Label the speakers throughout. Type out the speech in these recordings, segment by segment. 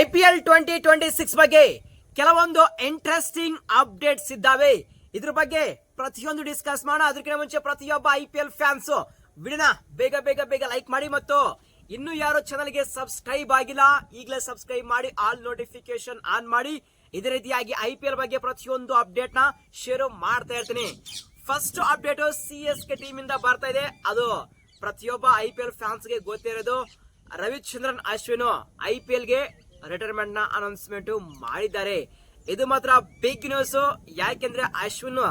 Speaker 1: I P L twenty twenty six ಬಗ್ಗೆ ಕೆಲವೊಂದು interesting updates ಇದ್ದಾವೆ. ಇದ್ರ ಬಗ್ಗೆ ಪ್ರತಿಯೊಂದು ಡಿಸ್ಕಸ್ ಮಾಡೋಣ. ಅದಕ್ಕಿಂತ ಮುಂಚೆ ಪ್ರತಿಯೊಬ್ಬ ಐ ಪಿ ಎಲ್ ಫ್ಯಾನ್ಸ್ ವಿಡಿಯೋನ ಬೇಗ ಬೇಗ ಬೇಗ ಲೈಕ್ ಮಾಡಿ ಮತ್ತು ಇನ್ನು ಯಾರು ಚಾನಲ್ಗೆ ಸಬ್ಸ್ಕ್ರೈಬ್ ಆಗಿಲ್ಲ, ಈಗಲೇ ಸಬ್ಸ್ಕ್ರೈಬ್ ಮಾಡಿ ಆಲ್ ನೋಟಿಫಿಕೇಶನ್ ಆನ್ ಮಾಡಿ. ಇದೇ ರೀತಿಯಾಗಿ ಐ ಪಿ ಎಲ್ ಬಗ್ಗೆ ಪ್ರತಿಯೊಂದು ಅಪ್ಡೇಟ್ನ ಶೇರ್ ಮಾಡ್ತಾ ಇರ್ತೀನಿ. First update C S K team ಇಂದ ಬರ್ತಾ ಇದೆ. ಅದು ಪ್ರತಿಯೊಬ್ಬ ಐ ಪಿ ಎಲ್ ಫ್ಯಾನ್ಸ್ಗೆ ಗೊತ್ತಿರೋದು Ravichandran, Ashwin. I P L ಗೆ ರಿಟೈರ್ಮೆಂಟ್ನ ಅನೌನ್ಸ್ಮೆಂಟ್ ಮಾಡಿದ್ದಾರೆ. ಇದು ಮಾತ್ರ ಬಿಗ್ ನ್ಯೂಸ್ ಯಾಕೆಂದ್ರೆ ಅಶ್ವಿನ್,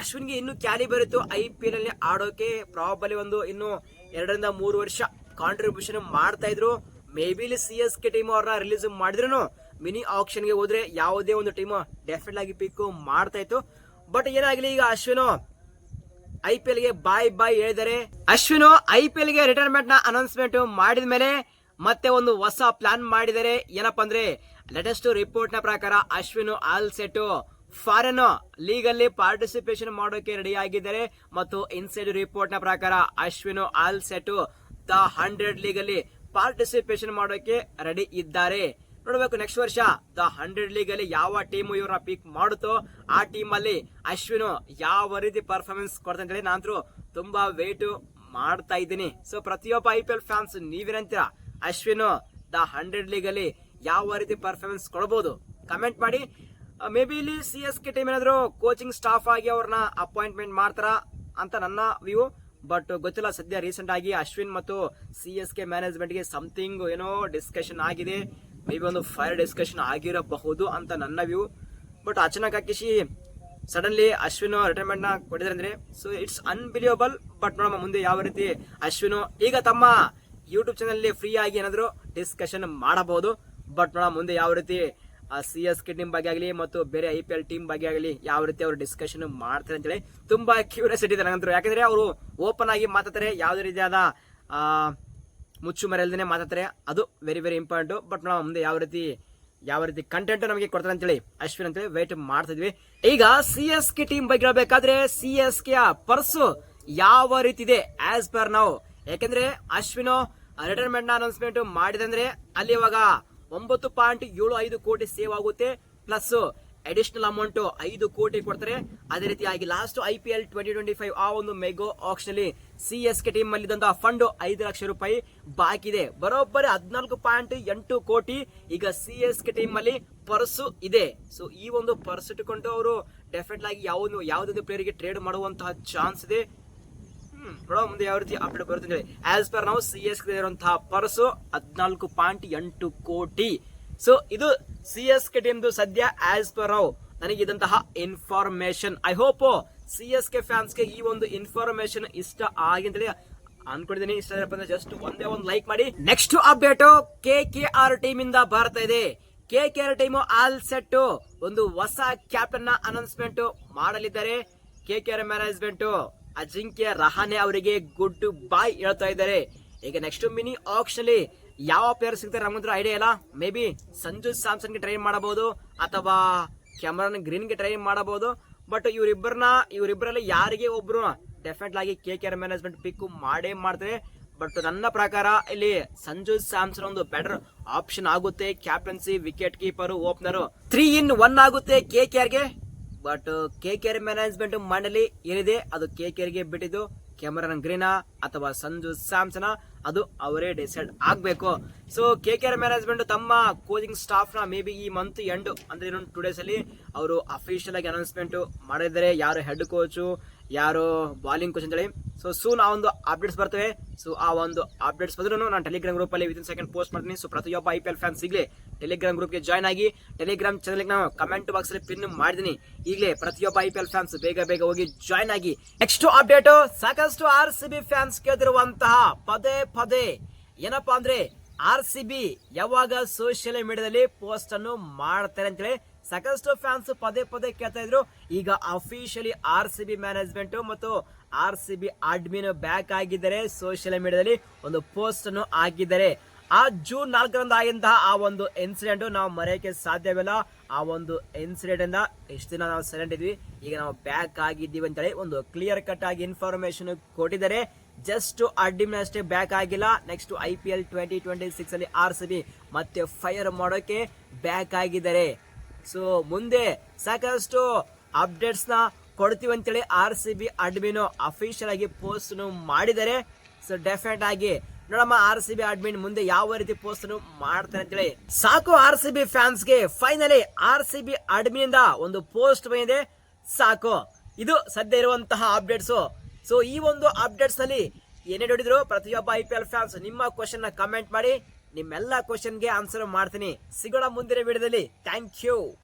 Speaker 1: ಅಶ್ವಿನ್ಗೆ ಇನ್ನು ಕ್ಯಾಲಿ ಬರುತ್ತು ಐ ಪಿ ಎಲ್ ಅಲ್ಲಿ ಆಡೋಕೆ ಪ್ರಾಬಲಿ ಒಂದು ಇನ್ನು ಎರಡರಿಂದ ಮೂರು ವರ್ಷ ಕಾಂಟ್ರಿಬ್ಯೂಷನ್ ಮಾಡ್ತಾ ಇದ್ರು. ಮೇ ಬಿ ಇಲ್ಲಿ ಸಿ ಎಸ್ ಕೆ ಟೀಮ್ ಅವ್ರನ್ನ ರಿಲೀಸ್ ಮಾಡಿದ್ರು ಮಿನಿ ಆಪ್ಷನ್ಗೆ ಹೋದ್ರೆ ಯಾವುದೇ ಒಂದು ಟೀಮ್ ಡೆಫಿನೆಟ್ ಆಗಿ ಪಿಕ್ ಮಾಡ್ತಾ ಇತ್ತು. ಬಟ್ ಏನಾಗಲಿ ಈಗ ಅಶ್ವಿನ್ ಐ ಪಿ ಎಲ್ಗೆ ಬಾಯ್ ಬಾಯ್ ಹೇಳಿದ್ದಾರೆ. ಅಶ್ವಿನ್ ಐ ಪಿ ಎಲ್ಗೆ ರಿಟೈರ್ಮೆಂಟ್ನ ಅನೌನ್ಸ್ಮೆಂಟ್ ಮಾಡಿದ ಮೇಲೆ ಮತ್ತೆ ಒಂದು ಹೊಸ ಪ್ಲಾನ್ ಮಾಡಿದರೆ ಏನಪ್ಪ ಅಂದ್ರೆ ಲೇಟೆಸ್ಟ್ ರಿಪೋರ್ಟ್ನ ಪ್ರಕಾರ Ashwin all set foreign league ಅಲ್ಲಿ ಪಾರ್ಟಿಸಿಪೇಷನ್ ಮಾಡೋಕೆ ರೆಡಿ ಆಗಿದ್ದಾರೆ. ಮತ್ತು ಇನ್ಸೈಡ್ ರಿಪೋರ್ಟ್ನ ಪ್ರಕಾರ Ashwin all set the hundred league ಅಲ್ಲಿ ಪಾರ್ಟಿಸಿಪೇಷನ್ ಮಾಡೋಕೆ ರೆಡಿ ಇದ್ದಾರೆ. ನೋಡಬೇಕು ನೆಕ್ಸ್ಟ್ ವರ್ಷ ದ ಹಂಡ್ರೆಡ್ ಲೀಗ್ ಅಲ್ಲಿ ಯಾವ ಟೀಮ್ ಇವರ ಪಿಕ್ ಮಾಡುತ್ತೋ ಆ ಟೀಮ್ ಅಲ್ಲಿ ಅಶ್ವಿನ್ ಯಾವ ರೀತಿ ಪರ್ಫಾರ್ಮೆನ್ಸ್ ಕೊಡ್ತಾನೆ ನಾನು ತುಂಬಾ ವೇಟ್ ಮಾಡ್ತಾ ಇದ್ದೀನಿ. ಸೊ ಪ್ರತಿಯೊಬ್ಬ ಐ ಪಿ ಎಲ್ ಫ್ಯಾನ್ಸ್ ನೀವೇನಂತೀರಾ ಅಶ್ವಿನ್ ದ ಹಂಡ್ರೆಡ್ ಲೀಗ್ ಅಲ್ಲಿ ಯಾವ ರೀತಿ ಪರ್ಫಾರ್ಮೆನ್ಸ್ ಕೊಡಬಹುದು ಕಮೆಂಟ್ ಮಾಡಿ. ಮೇ ಬಿ ಇಲ್ಲಿ ಸಿ ಎಸ್ ಕೆ ಟೀಮ್ ಏನಾದರೂ ಕೋಚಿಂಗ್ ಸ್ಟಾಫ್ ಆಗಿ ಅವ್ರನ್ನ ಅಪಾಯಿಂಟ್ಮೆಂಟ್ ಮಾಡ್ತಾರಾ ಅಂತ ನನ್ನ ವ್ಯೂ ಬಟ್ ಗೊತ್ತಿಲ್ಲ, ಸದ್ಯ ರೀಸೆಂಟ್ ಆಗಿ ಅಶ್ವಿನ್ ಮತ್ತು ಸಿ ಎಸ್ ಕೆ ಮ್ಯಾನೇಜ್ಮೆಂಟ್ಗೆ ಸಮಥಿಂಗ್ ಏನೋ ಡಿಸ್ಕಷನ್ ಆಗಿದೆ. ಮೇ ಬಿ ಒಂದು ಫೈರ್ ಡಿಸ್ಕಷನ್ ಆಗಿರಬಹುದು ಅಂತ ನನ್ನ ವ್ಯೂ ಬಟ್ ಅಚಾನಕ್ ಹಾಕಿಸಿ ಸಡನ್ಲಿ ಅಶ್ವಿನ್ ರಿಟೈರ್ಮೆಂಟ್ನ ಕೊಟ್ಟಿದ್ದಾರೆ ಅಂದ್ರೆ ಸೊ ಇಟ್ಸ್ ಅನ್ಬಿಲಿಯಬಲ್ ಬಟ್ ನೋಡಮ್ಮ, ಮುಂದೆ ಯಾವ ರೀತಿ ಅಶ್ವಿನ್ ಈಗ ತಮ್ಮ ಯೂಟ್ಯೂಬ್ ಚಾನಲ್ ಫ್ರೀ ಆಗಿ ಏನಾದ್ರು ಡಿಸ್ಕಷನ್ ಮಾಡಬಹುದು. ಬಟ್ ನೋಡ ಮುಂದೆ ಯಾವ ರೀತಿ ಸಿ ಎಸ್ ಕೆ ಟೀಮ್ ಬಗ್ಗೆ ಆಗಲಿ ಮತ್ತು ಬೇರೆ ಐ ಪಿ ಎಲ್ ಟೀಮ್ ಬಗ್ಗೆ ಆಗಲಿ ಯಾವ ರೀತಿ ಅವರು ಡಿಸ್ಕಷನ್ ಮಾಡ್ತಾರೆ ಅಂತೇಳಿ ತುಂಬಾ ಕ್ಯೂರಿಯಾಸಿಟಿ ಇದೆ ನನಗಂತೂ ಯಾಕಂದ್ರೆ ಅವರು ಓಪನ್ ಆಗಿ ಮಾತಾಡ್ತಾರೆ, ಯಾವುದೇ ರೀತಿಯಾದ ಮುಚ್ಚು ಮರೆಯಲ್ದೇ ಮಾತಾಡ್ತಾರೆ. ಅದು ವೆರಿ ವೆರಿ ಇಂಪಾರ್ಟೆಂಟ್ ಬಟ್ ನಾವು ಮುಂದೆ ಯಾವ ರೀತಿ ಯಾವ ರೀತಿ ಕಂಟೆಂಟ್ ನಮಗೆ ಕೊಡ್ತಾರೆ ಅಂತೇಳಿ ಅಶ್ವಿನ್ ಅಂತೇಳಿ ವೇಟ್ ಮಾಡ್ತಿದ್ವಿ. ಈಗ ಸಿ ಎಸ್ ಕೆ ಟೀಮ್ ಬಗ್ಗೆ ಹೇಳಬೇಕಾದ್ರೆ ಸಿ ಎಸ್ ಕೆ ಪರ್ಸು ಯಾವ ರೀತಿ ಇದೆ ಆಸ್ ಪರ್ ನಾವು ಯಾಕಂದ್ರೆ ಅಶ್ವಿನ್ ರಿಟೈರ್ಮೆಂಟ್ ಅನೌನ್ಸ್ಮೆಂಟ್ ಮಾಡಿದಂದ್ರೆ ಅಲ್ಲಿ ಇವಾಗ ಒಂಬತ್ತು ಪಾಯಿಂಟ್ ಏಳು ಐದು ಕೋಟಿ ಸೇವ್ ಆಗುತ್ತೆ ಪ್ಲಸ್ ಅಡಿಷನಲ್ ಅಮೌಂಟ್ ಐದು ಕೋಟಿ ಕೊಡ್ತಾರೆ. ಅದೇ ರೀತಿಯಾಗಿ last I P L twenty twenty five ಆ ಒಂದು ಮೆಗೋ ಆಕ್ಷನ್ ಅಲ್ಲಿ ಸಿ ಎಸ್ ಕೆ ಟೀಮ್ ಅಲ್ಲಿ ಫಂಡ್ ಐದು ಲಕ್ಷ ರೂಪಾಯಿ ಬಾಕಿ ಇದೆ. ಬರೋಬ್ಬರಿ ಹದಿನಾಲ್ಕು ಪಾಯಿಂಟ್ ಎಂಟು ಕೋಟಿ ಈಗ ಸಿ ಎಸ್ ಕೆ ಟೀಮ್ ಅಲ್ಲಿ ಪರ್ಸು ಇದೆ. ಸೊ ಈ ಒಂದು ಪರ್ಸ್ ಇಟ್ಟುಕೊಂಡು ಅವರು ಡೆಫಿನೆಟ್ ಆಗಿ ಯಾವ ಯಾವುದೊಂದು ಪ್ಲೇಯರ್ಗೆ ಟ್ರೇಡ್ ಮಾಡುವಂತಹ ಚಾನ್ಸ್ ಇದೆ. ನೋಡೋ ಮುಂದೆ ಯಾವ ರೀತಿ ಅಪ್ಡೇಟ್ ಬರುತ್ತೆ ಹೇಳಿ. ಆಸ್ ಪರ್ ನಾವು ಸಿ ಎಸ್ ಕೆ ಇರುವಂತಹ ಪರ್ಸು ಹದಿನಾಲ್ಕು ಪಾಯಿಂಟ್ ಎಂಟು ಕೋಟಿ. ಸೊ ಇದು ಸಿ ಎಸ್ ಕೆ ಟೀಮ್ದು ಸದ್ಯ ಆಸ್ ಪರ್ ನಾವು ನನಗೆ ಇದಂತಹ information I hope C S K ಫ್ಯಾನ್ಸ್ಗೆ ಈ ಒಂದು ಇನ್ಫಾರ್ಮೇಶನ್ ಇಷ್ಟ ಹೇಳಿ ಅನ್ಕೊಂಡಿದ್ದೀನಿ. ಇಷ್ಟ ಆದ್ರೆ ಜಸ್ಟ್ ಒಂದೇ ಒಂದು ಲೈಕ್ ಮಾಡಿ. Next update K K R team ಇಂದ ಬರ್ತಾ ಇದೆ. K K R team all set ಒಂದು ಹೊಸ ಕ್ಯಾಪ್ಟನ್ನ ಅನೌನ್ಸ್ಮೆಂಟ್ ಮಾಡಲಿದ್ದಾರೆ. K K R management Ajinkya Rahane ಅವರಿಗೆ ಗುಡ್ ಬಾಯ್ ಹೇಳ್ತಾ ಇದ್ದಾರೆ. ಈಗ ನೆಕ್ಸ್ಟ್ ಮಿನಿ ಆಕ್ಷನ್ ಯಾವ ಪ್ಲೇಯರ್ ಸಿಗ್ತಾರೆ ನಮಗಂತೂ ಐಡಿಯಾ ಇಲ್ಲ. ಮೇ ಬಿ ಸಂಜು ಸ್ಯಾಮ್ಸನ್ಗೆ ಟ್ರೈ ಮಾಡಬಹುದು ಅಥವಾ ಕ್ಯಾಮರಾನ್ ಗ್ರೀನ್ಗೆ ಟ್ರೈ ಮಾಡಬಹುದು. ಬಟ್ ಇವರಿಬ್ಬರನ್ನ, ಇವರಿಬ್ಬರಲ್ಲಿ ಯಾರಿಗೆ ಒಬ್ರು ಡೆಫಿನೆಟ್ ಆಗಿ K K R management pick ಮಾಡೇ ಮಾಡ್ತಾರೆ ಬಟ್ ನನ್ನ ಪ್ರಕಾರ ಇಲ್ಲಿ ಸಂಜು ಸ್ಯಾಮ್ಸನ್ ಒಂದು ಬೆಟರ್ ಆಪ್ಷನ್ ಆಗುತ್ತೆ. Captaincy wicket keeper opener three in one ಆಗುತ್ತೆ K K ಆರ್ಗೆ but K K R management ಮಂಡಳಿ ಏನಿದೆ? ಅದು ಕೆ ಕೆ ಆರ್ಗೆ ಬಿಟ್ಟಿದ್ದು ಕ್ಯಾಮರನ್ ಗ್ರೀನಾ ಅಥವಾ ಸಂಜು ಸ್ಯಾಮ್ಸನ. ಅದು ಅವರೇ ಡಿಸೈಡ್ ಆಗಬೇಕು. So K K R management ತಮ್ಮ ಕೋಚಿಂಗ್ ಸ್ಟಾಫ್ನ ಮೇ ಬಿ ಈ ಮಂತ್ ಎಂಡ್ ಅಂದ್ರೆ ಇನ್ನೊಂದು ಟು ಡೇಸಲ್ಲಿ ಅವರು ಅಫಿಷಿಯಲ್ ಆಗಿ ಅನೌನ್ಸ್ಮೆಂಟ್ ಮಾಡಿದರೆ ಯಾರು ಹೆಡ್ ಕೋಚು ಯಾರು ಬಾಲಿಂಗ್ ಕೋಚ್ ಅಂತೇಳಿ. ಸೊ ಸೂನ್ ಆ ಒಂದು ಅಪ್ಡೇಟ್ಸ್ ಬರ್ತವೆ. ಸೊ ಆ ಒಂದು ಅಪ್ಡೇಟ್ಸ್ ಬಂದ್ರು ನಾನು ಟೆಲಿಗ್ರಾಮ್ ಗ್ರೂಪ್ ಅಲ್ಲಿ ವಿತಿನ್ ಸೆಕೆಂಡ್ ಪೋಸ್ಟ್ ಮಾಡ್ತೀನಿ. ಸೊ ಪ್ರತಿಯೊಬ್ಬ ಐ ಪಿ ಎಲ್ ಫ್ಯಾನ್ ಸಿಗಲಿ ಟೆಲಿಗ್ರಾಮ್ ಗ್ರೂಪ್ಗೆ ಜಾಯ್ನ್ ಆಗಿ ಟೆಲಿಗ್ರಾಮ್ ಚಾನಲ್ ನಾನು ಕಮೆಂಟ್ ಬಾಕ್ಸ್ ಅಲ್ಲಿ ಪಿನ್ ಮಾಡಿದ್ದೀನಿ ಈಗಲೇ ಪ್ರತಿಯೊಬ್ಬ ಐ ಪಿ ಎಲ್ ಫ್ಯಾನ್ಸ್ ಬೇಗ ಬೇಗ ಹೋಗಿ ಜಾಯ್ನ್ ಆಗಿ. ನೆಕ್ಸ್ಟ್ ಅಪ್ಡೇಟ್ ಸಾಕಷ್ಟು ಆರ್ ಸಿ ಬಿ ಫ್ಯಾನ್ಸ್ ಕೇಳ್ತಿರುವಂತಹ ಪದೇ ಪದೇ ಏನಪ್ಪಾ ಅಂದರೆ ಆರ್ ಸಿ ಬಿ ಯಾವಾಗ ಸೋಷಿಯಲ್ ಮೀಡಿಯಾದಲ್ಲಿ ಪೋಸ್ಟ್ ಅನ್ನು ಮಾಡ್ತಾರೆ ಅಂತೇಳಿ ಸಾಕಷ್ಟು ಫ್ಯಾನ್ಸ್ ಪದೇ ಪದೇ ಕೇಳ್ತಾ ಇದ್ರು. ಈಗ officially R C B management ಮತ್ತು R C B admin back ಆಗಿದ್ದಾರೆ. ಸೋಷಿಯಲ್ ಮೀಡಿಯಾದಲ್ಲಿ ಒಂದು ಪೋಸ್ಟ್ ಅನ್ನು ಹಾಕಿದ್ದಾರೆ. ಆ ಜೂನ್ ನಾಲ್ಕರಂದು ಆಗಿದ್ದಂತಹ ಆ ಒಂದು ಇನ್ಸಿಡೆಂಟ್ ನಾವು ಮರೆಯಕ್ಕೆ ಸಾಧ್ಯವಿಲ್ಲ. ಆ ಒಂದು ಇನ್ಸಿಡೆಂಟ್ ಇಂದ ಎಷ್ಟು ದಿನ ನಾವು ಸೈಲೆಂಟ್ ಇದ್ವಿ. ಈಗ ನಾವು ಬ್ಯಾಕ್ ಆಗಿದ್ದೀವಿ ಅಂತೇಳಿ ಒಂದು ಕ್ಲಿಯರ್ ಕಟ್ ಆಗಿ ಇನ್ಫಾರ್ಮೇಶನ್ ಕೊಟ್ಟಿದ್ದಾರೆ. ಜಸ್ಟ್ ಅಡ್ಡಿಮಿನ ಅಷ್ಟೇ ಬ್ಯಾಕ್ ಆಗಿಲ್ಲ. Next I P L twenty twenty six ಅಲ್ಲಿ ಆರ್ ಸಿ ಬಿ ಮತ್ತೆ ಫೈರ್ ಮಾಡೋಕೆ ಬ್ಯಾಕ್ ಆಗಿದ್ದಾರೆ. ಸೊ ಮುಂದೆ ಸಾಕಷ್ಟು ಅಪ್ಡೇಟ್ಸ್ನ ಕೊಡ್ತೀವಿ ಅಂತೇಳಿ R C B admin official ಆಗಿ ಪೋಸ್ಟ್ ಮಾಡಿದ್ದಾರೆ. ಸೊ ಡೆಫಿನೆಟ್ ಆಗಿ ನೋಡಮ್ಮ ಆರ್ ಸಿ ಬಿ ಅಡ್ಮಿನ್ ಮುಂದೆ ಯಾವ ರೀತಿ ಪೋಸ್ಟ್ ಮಾಡ್ತಾರೆ ಅಂತೇಳಿ. ಸಾಕು R C B ಫ್ಯಾನ್ಸ್ಗೆ finally R C B admin ಇಂದ ಒಂದು ಪೋಸ್ಟ್ ಬಂದಿದೆ. ಸಾಕು. ಇದು ಸದ್ಯ ಇರುವಂತಹ ಅಪ್ಡೇಟ್ಸ್ ಸೊ ಈ ಒಂದು ಅಪ್ಡೇಟ್ಸ್ನಲ್ಲಿ ಏನೇ ನೋಡಿದ್ರು ಪ್ರತಿಯೊಬ್ಬ ಐ ಪಿ ಎಲ್ ಫ್ಯಾನ್ಸ್ ನಿಮ್ಮ ಕ್ವಶನ್ನ ಕಮೆಂಟ್ ಮಾಡಿ. ನಿಮ್ಮೆಲ್ಲ ಕ್ವಶನ್ಗೆ ಆನ್ಸರ್ ಮಾಡ್ತೀನಿ. ಸಿಗೋಣ ಮುಂದಿನ ವಿಡಿಯೋದಲ್ಲಿ ಥ್ಯಾಂಕ್ ಯು